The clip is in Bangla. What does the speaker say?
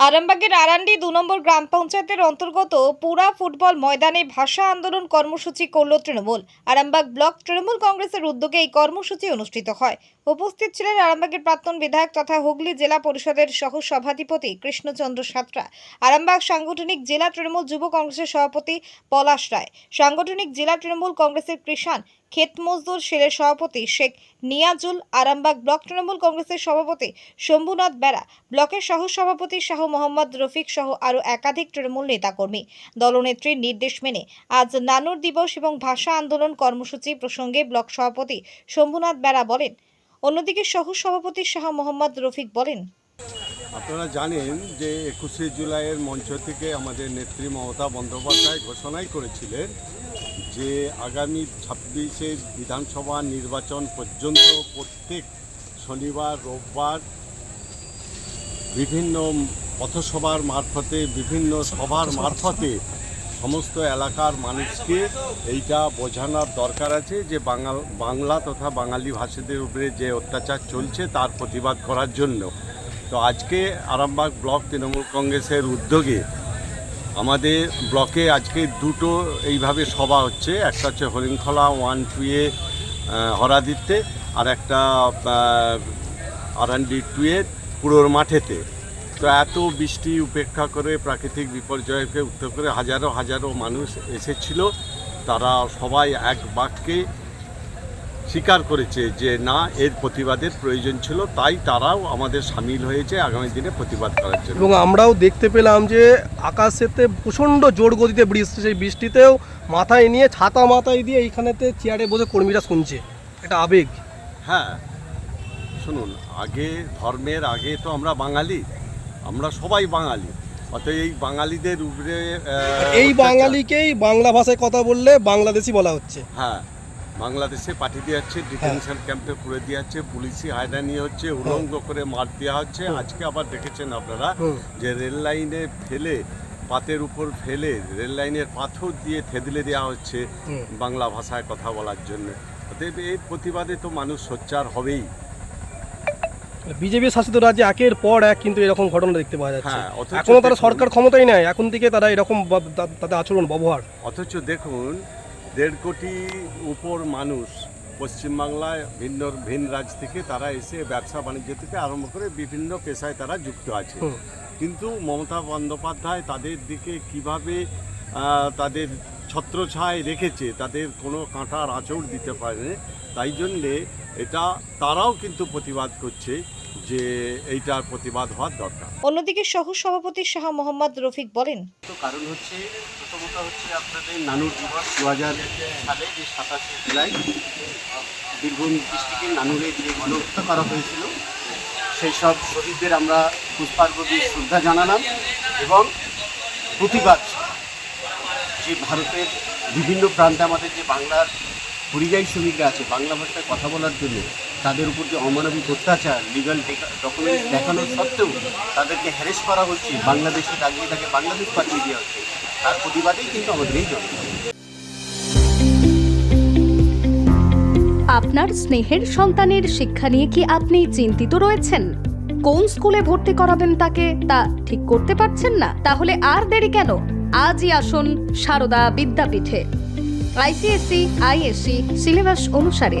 আরামবাগের আরান্ডি দু নম্বর গ্রাম পঞ্চায়েতের অন্তর্গত পুরা ফুটবল ময়দানে ভাষা আন্দোলন কর্মসূচি করল তৃণমূল। আরামবাগ ব্লক তৃণমূল কংগ্রেসের উদ্যোগে এই কর্মসূচি অনুষ্ঠিত হয়। উপস্থিত ছিলেন আরামবাগের প্রাক্তন বিধায়ক তথা হুগলি জেলা পরিষদের সহ সভাধিপতি কৃষ্ণচন্দ্র সাঁতরা, আরামবাগ সাংগঠনিক জেলা তৃণমূল যুব কংগ্রেসের সভাপতি পলাশ রায়, সাংগঠনিক জেলা তৃণমূল কংগ্রেসের কৃষাণ ক্ষেত মজদুর সেলের সভাপতি শেখ নিয়াজুল আরামবাগ ব্লক তৃণমূল কংগ্রেসের সভাপতি শম্ভুনাথ বেড়া ব্লকের সহ সভাপতি শাহ মোহাম্মদ রফিক সহ আরও একাধিক তৃণমূল নেতাকর্মী। দলনেত্রীর নির্দেশ মেনে আজ নানুর দিবস এবং ভাষা আন্দোলন কর্মসূচি প্রসঙ্গে ব্লক সভাপতি শম্ভুনাথ বেড়া বলেন, অন্যদিকে সহ সভাপতি শাহ মোহাম্মদ রফিক বলেন, আপনারা জানেন যে একুশে জুলাইয়ের মঞ্চ থেকে আমাদের নেত্রী মমতা বন্দ্যোপাধ্যায় ঘোষণাই করেছিলেন যে আগামী ছাব্বিশে বিধানসভা নির্বাচন পর্যন্ত প্রত্যেক শনিবার, রোববার বিভিন্ন পথসভার মারফতে, বিভিন্ন সভার মারফতে সমস্ত এলাকার মানুষকে এইটা বোঝানোর দরকার আছে যে বাঙাল, বাংলা তথা বাঙালি ভাষীদের উপরে যে অত্যাচার চলছে তার প্রতিবাদ করার জন্য। তো আজকে আরামবাগ ব্লক তৃণমূল কংগ্রেসের উদ্যোগে আমাদের ব্লকে আজকে দুটো এইভাবে সভা হচ্ছে। একটা হচ্ছে হরিণখলা ওয়ান টুয়ে হরাদিত্যে আর একটা আরান্ডি টুয়ে পুরোর মাঠেতে। তো এত বৃষ্টি উপেক্ষা করে প্রাকৃতিক বিপর্যয়কে উত্তর করে হাজারো হাজারো মানুষ এসেছিল। তারা সবাই এক বাক্যে স্বীকার করেছে যে না এর প্রতিবাদের প্রয়োজন ছিল তাই তারাও আমাদের সামিল হয়েছে আগামী দিনে প্রতিবাদ করার জন্য। এবং আমরাও দেখতে পেলাম যে আকাশেতে প্রচণ্ড জোর গতিতে বৃষ্টি সেই বৃষ্টিতেও মাথায় নিয়ে ছাতা মাথায় দিয়ে এইখানেতে চেয়ারে বসে কর্মীরা শুনছে। এটা আবেগ। হ্যাঁ শুনুন আগে ধর্মের আগে তো আমরা বাঙালি আমরা সবাই বাঙালি। অতএব এই বাঙালিদের উপরে এই বাঙালিকেই বাংলা ভাষায় কথা বললে বাংলাদেশি বলা হচ্ছে। হ্যাঁ বাংলাদেশে পাঠিয়ে দেওয়া হচ্ছে ডিটেনশন ক্যাম্পে পুরে দেওয়া হচ্ছে পুলিশি হায়রানি হচ্ছে উলঙ্গ করে মার দেওয়া হচ্ছে। আজকে আবার দেখেছেন আপনারা যে রেল লাইনে ফেলে পাতের উপর ফেলে রেল লাইনের পাথর দিয়ে থেদলে দেওয়া হচ্ছে বাংলা ভাষায় কথা বলার জন্য। অতএব এই প্রতিবাদে তো মানুষ সোচ্চার হবেই। বিজেপি শাসিত রাজ্যে একের পর এক কিন্তু এরকম ঘটনা দেখতে পাওয়া যাচ্ছে। হ্যাঁ, এখনও তারা সরকার ক্ষমতাই নেয় এখন থেকে তারা এরকম তাদের আচরণ ব্যবহার। অথচ দেখুন দেড় কোটি উপর মানুষ পশ্চিমবাংলায় ভিন্ন ভিন রাজ থেকে তারা এসে ব্যবসা বাণিজ্য থেকে আরম্ভ করে বিভিন্ন পেশায় তারা যুক্ত আছে। কিন্তু মমতা বন্দ্যোপাধ্যায় তাদের দিকে কীভাবে তাদের ছত্রছায় রেখেছে তাদের কোনো কাঁটার আঁচড় দিতে পারে তাই জন্যে এটা তারাও কিন্তু প্রতিবাদ করছে। যে এইটার প্রতিবাদ হওয়ার দরকার। অন্যদিকে সহ সভাপতি শাহ মোহাম্মদ রফিক বলেন তো কারণ হচ্ছে প্রথমত হচ্ছে আপনাদের নানুর দিবস দু হাজার সালে যে সাতাশে জুলাই বীরভূম ডিস্ট্রিক্টের নানুরে যে গণহত্যা করা হয়েছিল সেই সব শহীদদের আমরা পুষ্পার্ঘ দিয়ে শ্রদ্ধা জানালাম এবং প্রতিবাদ যে ভারতের বিভিন্ন প্রান্তে আমাদের যে বাংলার পরিযায়ী শ্রমিকরা আছে বাংলা ভাষায় কথা বলার জন্য তাদের উপর যে অমানবিক অত্যাচার লিগাল ডকুমেন্টস দেখানোর সত্ত্বেও তাদেরকে হ্যারেস করা হচ্ছে, বাংলাদেশে দাঁড়িয়ে তাকে বাংলাদেশ পাঠিয়ে দেওয়া হচ্ছে। তার প্রতিবাদেই কিন্তু আমাদের এই জনতা আপনার স্নেহের সন্তানের শিক্ষা নিয়ে কি আপনি চিন্তিত রয়েছেন? কোন স্কুলে ভর্তি করাবেন তাকে, তা ঠিক করতে পারছেন না? তাহলে আর দেরি কেন? আজই আসুন সারদা বিদ্যাপীঠে। আইসিএসসি, আইএসসি, সিলেবাস অনুসারে।